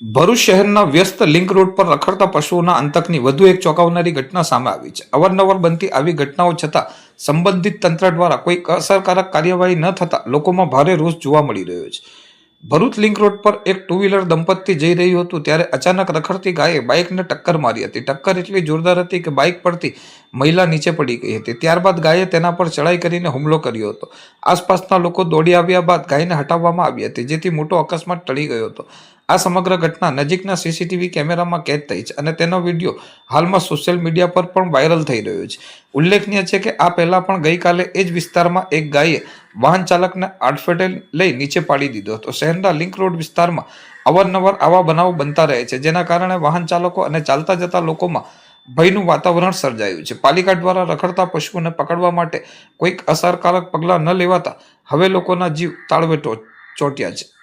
ભરૂચ શહેરના વ્યસ્ત link road પર રખડતા પશુઓના અંતકની વધુ એક ચોંકાવનારી ઘટના સામે આવી છે. અવારનવાર બનતી આવી ઘટનાઓ છતાં સંબંધિત તંત્ર દ્વારા કોઈ અસરકારક કાર્યવાહી ન થતાં લોકોમાં ભારે રોષ જોવા મળી રહ્યો છે. ભરૂચ લિંક રોડ પર એક ટુ વ્હીલર દંપતી જઈ રહ્યું હતું ત્યારે અચાનક રખડતી ગાયે બાઇકને ટક્કર મારી હતી. ટક્કર એટલી જોરદાર હતી કે બાઇક પરથી મહિલા નીચે પડી ગઈ હતી. ત્યારબાદ ગાયે તેના પર ચડાઈ કરીને હુમલો કર્યો હતો. આસપાસના લોકો દોડી આવ્યા બાદ ગાયને હટાવવામાં આવી હતી, જેથી મોટો અકસ્માત ટળી ગયો હતો. આ સમગ્ર ઘટના નજીકના સીસીટીવી કેમેરામાં કેદ થઈ છે અને તેનો વીડિયો હાલમાં સોશિયલ મીડિયા પર પણ વાયરલ થઈ રહ્યો છે. ઉલ્લેખનીય છે કે આ પહેલાં પણ ગઈકાલે એ જ વિસ્તારમાં એક ગાયે વાહન ચાલકને આડફેટે લઈ નીચે પાડી દીધો હતો. શહેરના લિંક રોડ વિસ્તારમાં અવારનવાર આવા બનાવો બનતા રહે છે, જેના કારણે વાહન ચાલકો અને ચાલતા જતા લોકોમાં ભયનું વાતાવરણ સર્જાયું છે. પાલિકા દ્વારા રખડતા પશુઓને પકડવા માટે કોઈક અસરકારક પગલાં ન લેવાતા હવે લોકોના જીવ તાળવે ચોટ્યા ચોંટ્યા છે.